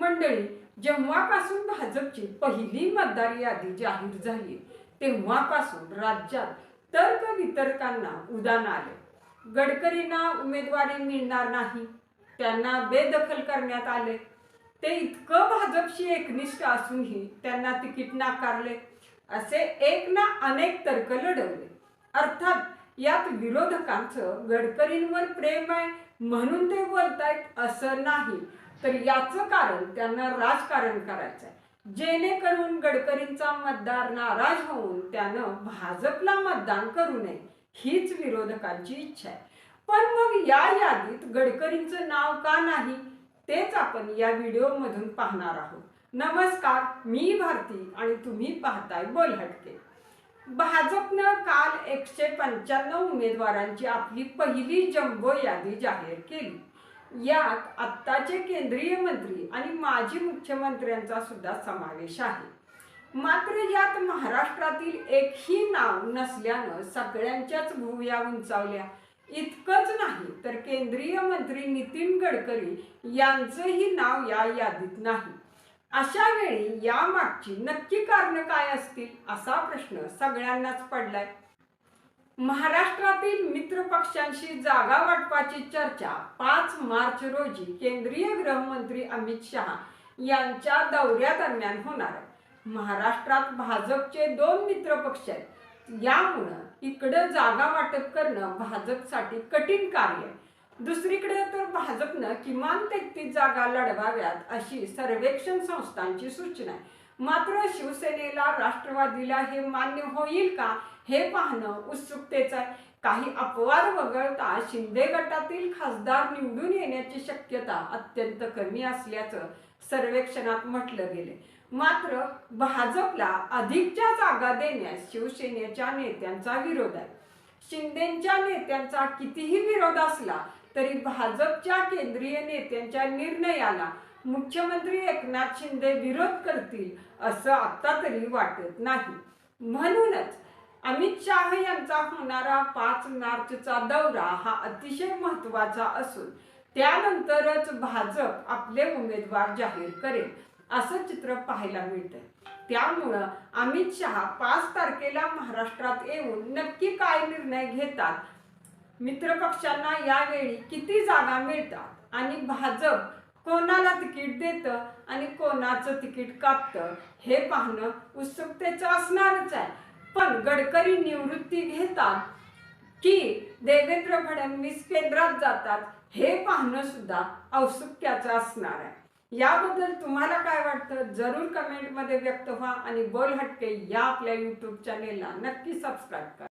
मंडळी जेव्हापासून भाजपची पहिली मतदार यादी जाहीर झाली तेव्हापासून राज्यात तर्क वितर्कांना उदान आले. गडकरींना उमेदवारी मिळणार नाही त्यांना बेदखल करण्यात आले. ते इतकं भाजपशी एकनिष्ठ असूनही त्यांना तिकीट नाकारले. असे एक ना अनेक तर्क लढवले. अर्थात यात विरोधकांचं गडकरींवर प्रेम आहे म्हणून ते बोलतायत असं नाही. तर याचं कारण त्यांना राजकारण करायचं आहे जेणेकरून गडकरींचा मतदार नाराज होऊन त्यानं भाजपला मतदान करू नये हीच विरोधकांची इच्छा आहे. पण मग या यादीत गडकरींचं नाव का नाही तेच आपण या व्हिडिओमधून पाहणार आहोत. नमस्कार मी भारती आणि तुम्ही पाहताय बोलहटके. भाजपनं काल एकशे पंच्याण्णव उमेदवारांची आपली पहिली जम्बो यादी जाहीर केली. यात आत्ताचे केंद्रीय मंत्री आणि माजी मुख्यमंत्र्यांचा सुद्धा समावेश आहे. मात्र यात महाराष्ट्रातील एकही नाव नसल्यानं सगळ्यांच्याच भुवया उंचावल्या. इतकंच नाही तर केंद्रीय मंत्री नितीन गडकरी यांचंही नाव या यादीत नाही. अशा वेळी यामागची नक्की कारणं काय असतील असा प्रश्न सगळ्यांनाच पडलाय. महाराष्ट्रातील मित्र पक्षांशी जागा वाटपाची चर्चा पाच मार्च रोजी केंद्रीय गृहमंत्री अमित शहा यांच्या दौऱ्यादरम्यान होणार महाराष्ट्रात भाजपचे दोन मित्र पक्ष आहेत. यामुळं इकडं जागा वाटप करणं भाजपसाठी कठीण कार्य आहे. दुसरीकडे तर भाजपनं किमान तेहतीस जागा लढवाव्यात अशी सर्वेक्षण संस्थांची सूचना आहे. मात्र शिवसेनेला राष्ट्रवादीला हे मान्य होईल का? हे पाहणं उत्सुकतेचं आहे. काही अपवाद वगळता शिंदे गटातील खासदार निवडून येण्याची शक्यता अत्यंत कमी असल्याचं सर्वेक्षणात म्हटलं गेले मात्र भाजपला अधिकच्या जागा देण्यास शिवसेनेच्या नेत्यांचा विरोध आहे. शिंदेच्या नेत्यांचा कितीही विरोध असला तरी भाजपच्या केंद्रीय नेत्यांच्या निर्णयाला मुख्यमंत्री एकनाथ शिंदे विरोध करतील असं आता तरी वाटत नाही. म्हणूनच अमित शाह यांचा होणारा पाच मार्चचा दौरा हा अतिशय महत्त्वाचा असून त्यानंतरच भाजप आपले उमेदवार जाहीर करेल असं चित्र पाहायला मिळतंय. त्यामुळं अमित शहा पाच तारखेला महाराष्ट्रात येऊन नक्की काय निर्णय घेतात? मित्रपक्षांना यावेळी किती जागा मिळतात? आणि भाजप कोणाला तिकीट देतं आणि कोणाचं तिकीट कापतं हे पाहणं उत्सुकतेचं असणारच आहे. पण गडकरी निवृत्ती घेतात की देवेंद्र फडणवीस केंद्रात जातात हे पाहणं सुद्धा औत्सुक्याचं असणार आहे. याबद्दल तुम्हाला काय वाटतं? जरूर कमेंटमध्ये व्यक्त व्हा आणि बोल हटके या आपल्या यूट्यूब चॅनेलला नक्की सबस्क्राईब करा.